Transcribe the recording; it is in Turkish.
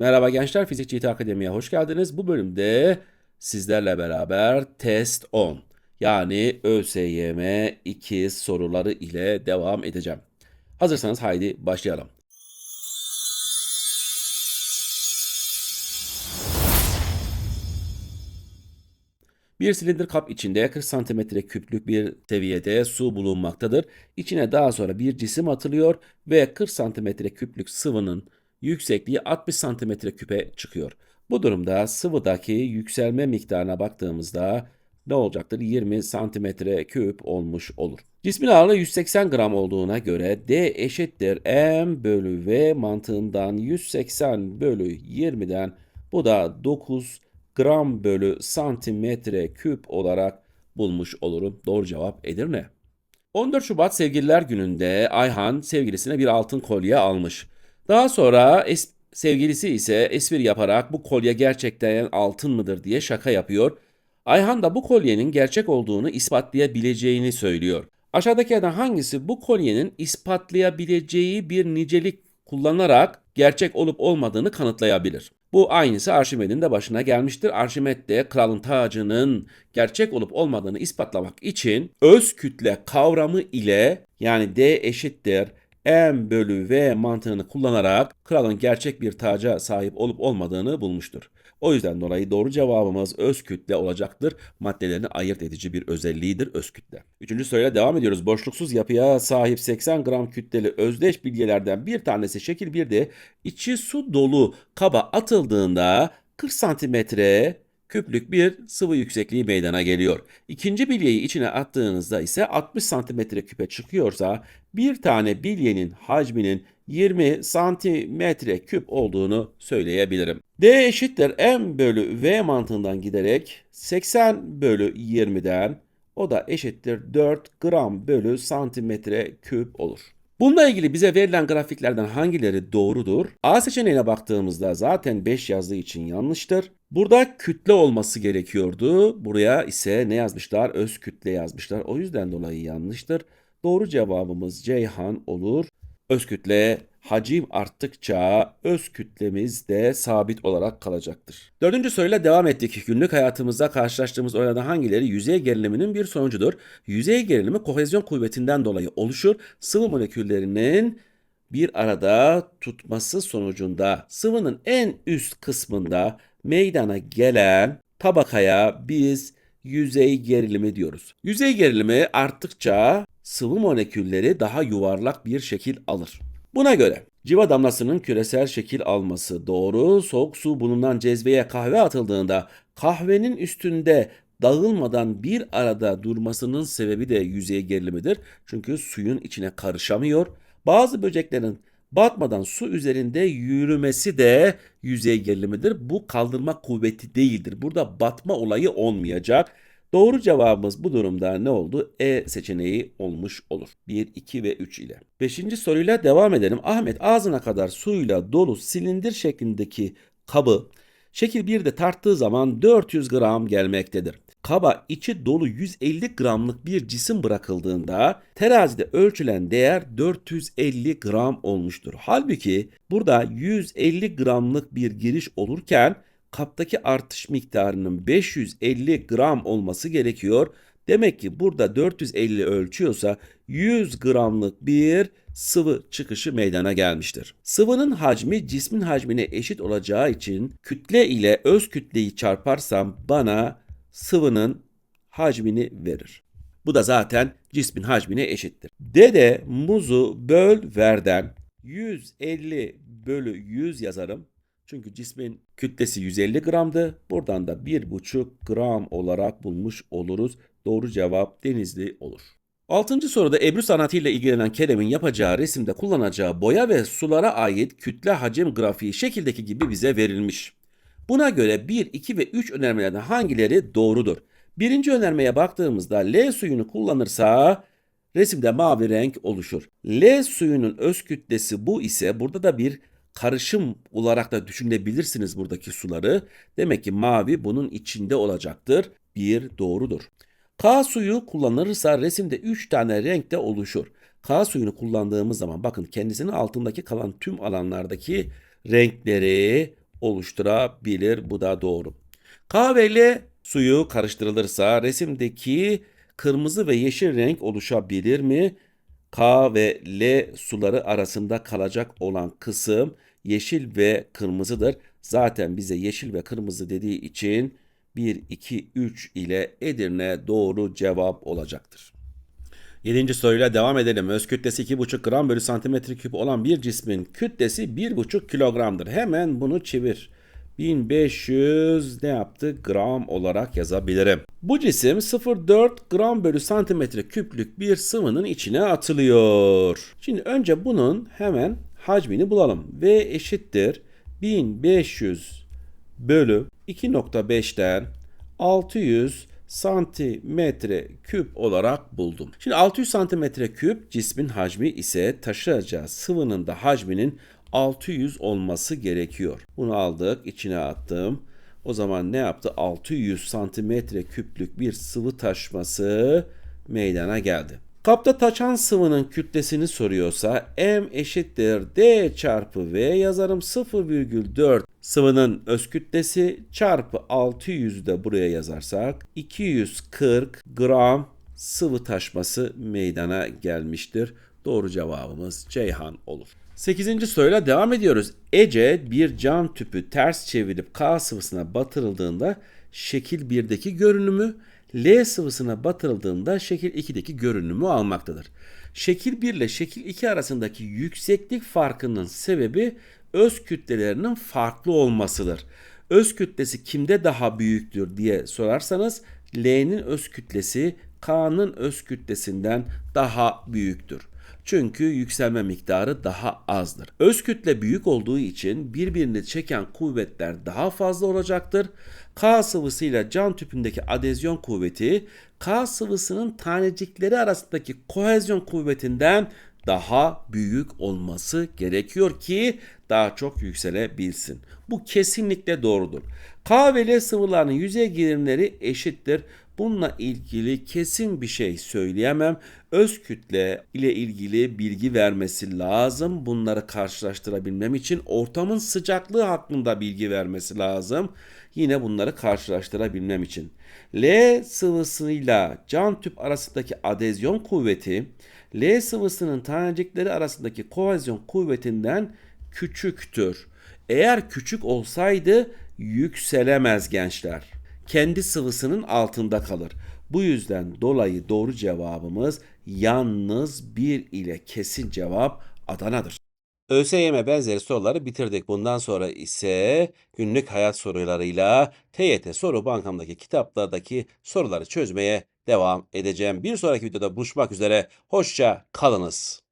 Merhaba gençler, Fizikçi İT Akademi'ye hoş geldiniz. Bu bölümde sizlerle beraber test 10 yani ÖSYM 2 soruları ile devam edeceğim. Hazırsanız haydi başlayalım. Bir silindir kap içinde 40 santimetre küplük bir seviyede su bulunmaktadır. İçine daha sonra bir cisim atılıyor ve 40 santimetre küplük sıvının yüksekliği 60 santimetre küpe çıkıyor. Bu durumda sıvıdaki yükselme miktarına baktığımızda ne olacaktır? 20 santimetre küp olmuş olur. Cismin ağırlığı 180 gram olduğuna göre D eşittir M bölü V mantığından 180 bölü 20'den bu da 9 gram bölü santimetre küp olarak bulmuş olurum. Doğru cevap Edirne. 14 Şubat Sevgililer Günü'nde Ayhan sevgilisine bir altın kolye almış. Daha sonra es- sevgilisi ise espri yaparak bu kolye gerçekten altın mıdır diye şaka yapıyor. Ayhan da bu kolyenin gerçek olduğunu ispatlayabileceğini söylüyor. Aşağıdakilerden hangisi bu kolyenin ispatlayabileceği bir nicelik kullanarak gerçek olup olmadığını kanıtlayabilir? Bu aynısı Arşimed'in de başına gelmiştir. Arşimed de kralın tacının gerçek olup olmadığını ispatlamak için öz kütle kavramı ile yani D eşittir M bölü V mantığını kullanarak kralın gerçek bir taca sahip olup olmadığını bulmuştur. O yüzden dolayı doğru cevabımız öz kütle olacaktır. Maddelerini ayırt edici bir özelliğidir öz kütle. Üçüncü soruyla devam ediyoruz. Boşluksuz yapıya sahip 80 gram kütleli özdeş bilyelerden bir tanesi şekil 1'de içi su dolu kaba atıldığında 40 santimetre küplük bir sıvı yüksekliği meydana geliyor. İkinci bilyeyi içine attığınızda ise 60 santimetre küpe çıkıyorsa bir tane bilyenin hacminin 20 santimetre küp olduğunu söyleyebilirim. D eşittir M bölü V mantığından giderek 80 bölü 20'den o da eşittir 4 gram bölü santimetre küp olur. Bununla ilgili bize verilen grafiklerden hangileri doğrudur? A seçeneğine baktığımızda zaten 5 yazdığı için yanlıştır. Burada kütle olması gerekiyordu. Buraya ise ne yazmışlar? Öz kütle yazmışlar. O yüzden dolayı yanlıştır. Doğru cevabımız Ceyhan olur. Öz kütle hacim arttıkça öz kütlemiz de sabit olarak kalacaktır. Dördüncü soruyla devam ettik. Günlük hayatımızda karşılaştığımız olaylardan hangileri yüzey geriliminin bir sonucudur? Yüzey gerilimi kohezyon kuvvetinden dolayı oluşur. Sıvı moleküllerinin bir arada tutması sonucunda sıvının en üst kısmında meydana gelen tabakaya biz yüzey gerilimi diyoruz. Yüzey gerilimi arttıkça sıvı molekülleri daha yuvarlak bir şekil alır. Buna göre civa damlasının küresel şekil alması doğru. Soğuk su bulunan cezveye kahve atıldığında kahvenin üstünde dağılmadan bir arada durmasının sebebi de yüzey gerilimidir. Çünkü suyun içine karışamıyor. Bazı böceklerin batmadan su üzerinde yürümesi de yüzey gerilimidir. Bu kaldırma kuvveti değildir. Burada batma olayı olmayacak. Doğru cevabımız bu durumda ne oldu? E seçeneği olmuş olur. 1, 2 ve 3 ile. Beşinci soruyla devam edelim. Ahmet ağzına kadar suyla dolu silindir şeklindeki kabı şekil 1'de tarttığı zaman 400 gram gelmektedir. Kaba içi dolu 150 gramlık bir cisim bırakıldığında terazide ölçülen değer 450 gram olmuştur. Halbuki burada 150 gramlık bir giriş olurken kaptaki artış miktarının 550 gram olması gerekiyor. Demek ki burada 450 ölçüyorsa 100 gramlık bir sıvı çıkışı meydana gelmiştir. Sıvının hacmi cismin hacmine eşit olacağı için kütle ile öz kütleyi çarparsam bana sıvının hacmini verir. Bu da zaten cismin hacmine eşittir. Dede muzu böl verden 150 bölü 100 yazarım. Çünkü cismin kütlesi 150 gramdı. Buradan da 1,5 gram olarak bulmuş oluruz. Doğru cevap denizli olur. Altıncı soruda Ebru sanatıyla ilgilenen Kerem'in yapacağı resimde kullanacağı boya ve sulara ait kütle hacim grafiği şekildeki gibi bize verilmiş. Buna göre 1, 2 ve 3 önermelerden hangileri doğrudur? Birinci önermeye baktığımızda L suyunu kullanırsa resimde mavi renk oluşur. L suyunun öz kütlesi bu ise burada da bir karışım olarak da düşünebilirsiniz buradaki suları. Demek ki mavi bunun içinde olacaktır. Bir doğrudur. K suyu kullanılırsa resimde 3 tane renk de oluşur. K suyunu kullandığımız zaman bakın kendisinin altındaki kalan tüm alanlardaki renkleri oluşturabilir. Bu da doğru. K ve L suyu karıştırılırsa resimdeki kırmızı ve yeşil renk oluşabilir mi? K ve L suları arasında kalacak olan kısım yeşil ve kırmızıdır. Zaten bize yeşil ve kırmızı dediği için 1, 2, 3 ile Edirne doğru cevap olacaktır. Yedinci soruyla devam edelim. Öz kütlesi 2,5 gram bölü santimetre küp olan bir cismin kütlesi 1,5 kilogramdır. Hemen bunu çevir. 1500 ne yaptı? Gram olarak yazabilirim. Bu cisim 0,4 gram bölü santimetre küplük bir sıvının içine atılıyor. Şimdi önce bunun hemen hacmini bulalım. V eşittir 1500 bölü 2.5'ten 600 santimetre küp olarak buldum. Şimdi 600 santimetre küp cismin hacmi ise taşıyacağı sıvının da hacminin 600 olması gerekiyor. Bunu aldık, içine attım. O zaman ne yaptı? 600 santimetre küplük bir sıvı taşması meydana geldi. Kapta taşan sıvının kütlesini soruyorsa m eşittir d çarpı v yazarım 0,4 sıvının öz kütlesi çarpı 600'ü de buraya yazarsak 240 gram sıvı taşması meydana gelmiştir. Doğru cevabımız Ceyhan olur. 8. soruyla devam ediyoruz. Ece bir cam tüpü ters çevirip K sıvısına batırıldığında şekil 1'deki görünümü L sıvısına batırıldığında şekil 2'deki görünümü almaktadır. Şekil 1 ile şekil 2 arasındaki yükseklik farkının sebebi öz kütlelerinin farklı olmasıdır. Öz kütlesi kimde daha büyüktür diye sorarsanız L'nin öz kütlesi K'nın öz kütlesinden daha büyüktür. Çünkü yükselme miktarı daha azdır. Öz kütle büyük olduğu için birbirini çeken kuvvetler daha fazla olacaktır. K sıvısıyla can tüpündeki adezyon kuvveti K sıvısının tanecikleri arasındaki kohezyon kuvvetinden daha büyük olması gerekiyor ki daha çok yükselebilsin. Bu kesinlikle doğrudur. K ve L sıvılarının yüzey gerilimleri eşittir. Bununla ilgili kesin bir şey söyleyemem. Öz kütle ile ilgili bilgi vermesi lazım. Bunları karşılaştırabilmem için ortamın sıcaklığı hakkında bilgi vermesi lazım. Yine bunları karşılaştırabilmem için. L sıvısıyla can tüp arasındaki adezyon kuvveti L sıvısının tanecikleri arasındaki kohezyon kuvvetinden küçüktür. Eğer küçük olsaydı yükselemez gençler. Kendi sıvısının altında kalır. Bu yüzden dolayı doğru cevabımız yalnız 1 ile kesin cevap Adana'dır. ÖSYM benzeri soruları bitirdik. Bundan sonra ise günlük hayat sorularıyla TYT Soru Bankam'daki kitaplardaki soruları çözmeye devam edeceğim. Bir sonraki videoda buluşmak üzere. Hoşça kalınız.